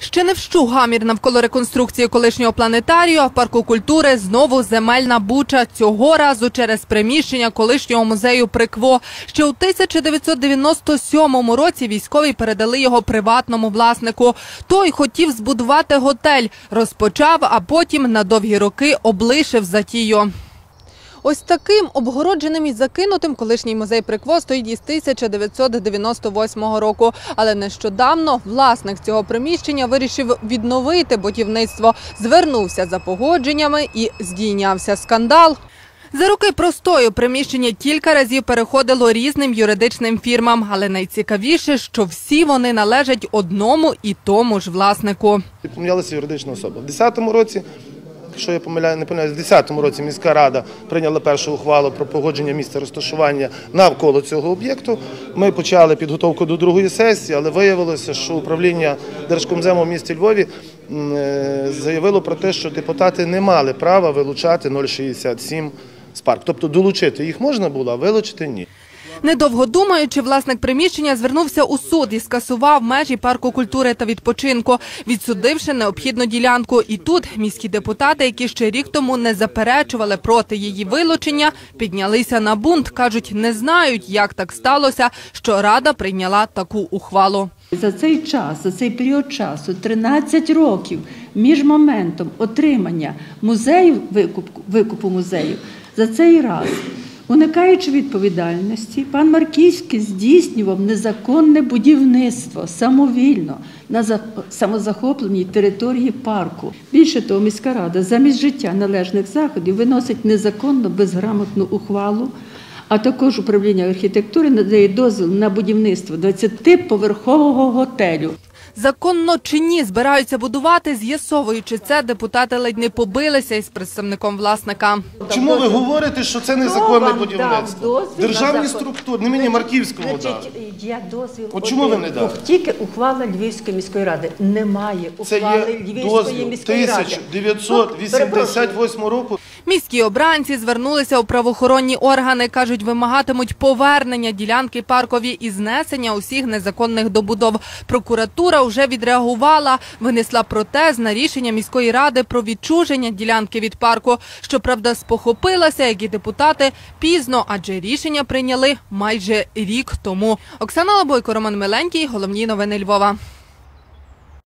Ще не вщух гамір навколо реконструкції колишнього планетарію, а в парку культури знову земельна буча. Цього разу через приміщення колишнього музею Прикво. Ще у 1997 році військові передали його приватному власнику. Той хотів збудувати готель, розпочав, а потім на довгі роки облишив затію. Ось таким обгородженим і закинутим колишній музей Прикво стоїть із 1998 року. Але нещодавно власник цього приміщення вирішив відновити будівництво, звернувся за погодженнями і здійнявся скандал. За роки простою приміщення кілька разів переходило різним юридичним фірмам, але найцікавіше, що всі вони належать одному і тому ж власнику. І помінялася юридична особа. В 10-му році, якщо я помиляю, не помиляюсь, в 10-му році міська рада прийняла першу ухвалу про погодження місця розташування навколо цього об'єкту. Ми почали підготовку до другої сесії, але виявилося, що управління Держкомзему в місті Львові е, заявило про те, що депутати не мали права вилучати 0,67 з парку. Тобто долучити їх можна було, а вилучити ні. Недовго думаючи, власник приміщення звернувся у суд і скасував межі парку культури та відпочинку, відсудивши необхідну ділянку. І тут міські депутати, які ще рік тому не заперечували проти її вилучення, піднялися на бунт. кажуть, не знають, як так сталося, що рада прийняла таку ухвалу. За цей час, за цей період часу, 13 років між моментом отримання музею, викупу, викупу музею, за цей раз, уникаючи відповідальності, пан Марківський здійснював незаконне будівництво самовільно на за- самозахопленій території парку. Більше того, міська рада замість життя належних заходів виносить незаконно безграмотну ухвалу. А також управління архітектури надає дозвіл на будівництво 20-поверхового готелю. Законно чи ні збираються будувати, з'ясовуючи це, депутати ледь не побилися із представником власника. Чому ви говорите, що це незаконне будівництво? дозвіл Державні структури, не мені Марківському дали. Я дозвіл От чому ви не дали? Тільки ухвала Львівської міської ради. Немає ухвали Львівської міської ради. Ну, 1988 року. Міські обранці звернулися у правоохоронні органи. кажуть, вимагатимуть повернення ділянки паркові і знесення усіх незаконних добудов. Прокуратура вже відреагувала, винесла протест на рішення міської ради про відчуження ділянки від парку. Щоправда, спохопилася, як і депутати пізно, адже рішення прийняли майже рік тому. Оксана Лобойко, Роман Миленький. Головні новини Львова.